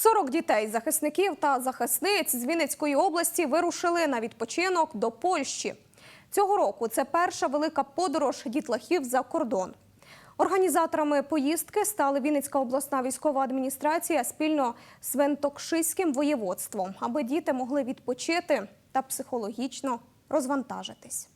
40 дітей, захисників та захисниць з Вінницької області вирушили на відпочинок до Польщі. Цього року це перша велика подорож дітлахів за кордон. Організаторами поїздки стали Вінницька обласна військова адміністрація спільно з Вентокшиським воєводством, аби діти могли відпочити та психологічно розвантажитись.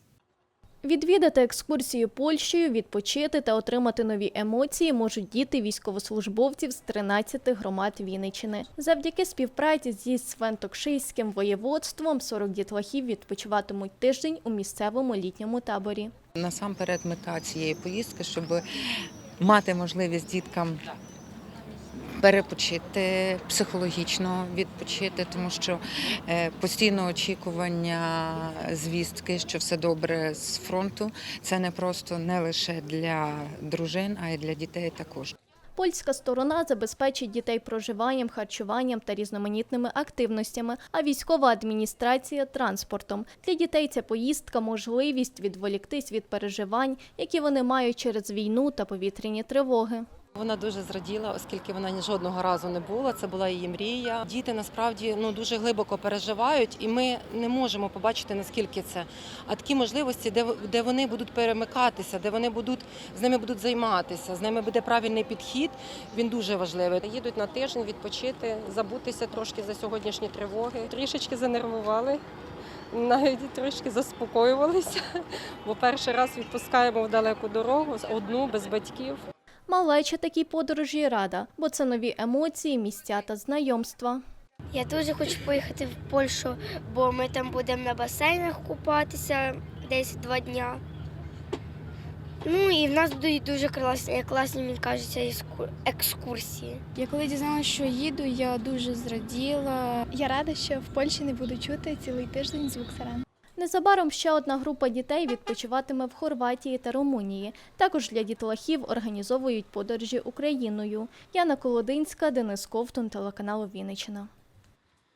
Відвідати екскурсію Польщею, відпочити та отримати нові емоції можуть діти військовослужбовців з 13 громад Вінниччини. Завдяки співпраці зі Свентокшийським воєводством 40 дітлахів відпочиватимуть тиждень у місцевому літньому таборі. Насамперед, мета цієї поїздки, щоб мати можливість діткам перепочити, психологічно відпочити, тому що е, постійно очікування звістки, що все добре з фронту, це не просто не лише для дружин, а й для дітей також. Польська сторона забезпечить дітей проживанням, харчуванням та різноманітними активностями, а військова адміністрація транспортом. Для дітей ця поїздка можливість відволіктись від переживань, які вони мають через війну та повітряні тривоги. Вона дуже зраділа, оскільки вона ні жодного разу не була. Це була її мрія. Діти насправді ну дуже глибоко переживають, і ми не можемо побачити наскільки це. А такі можливості, де де вони будуть перемикатися, де вони будуть з ними будуть займатися, з ними буде правильний підхід. Він дуже важливий. Їдуть на тиждень відпочити, забутися трошки за сьогоднішні тривоги. Трішечки занервували. Навіть трошки заспокоювалися, бо перший раз відпускаємо в далеку дорогу одну без батьків. Малеча такій подорожі рада, бо це нові емоції, місця та знайомства. Я дуже хочу поїхати в Польщу, бо ми там будемо на басейнах купатися десь два дня. Ну і в нас будуть дуже класні, класні мені кажеться, екскурсії. Я коли дізналася, що їду, я дуже зраділа. Я рада, що в Польщі не буду чути цілий тиждень звук сирен. Незабаром ще одна група дітей відпочиватиме в Хорватії та Румунії. Також для дітлахів організовують подорожі Україною. Яна Колодинська, Денис Ковтун, телеканал Вінниччина.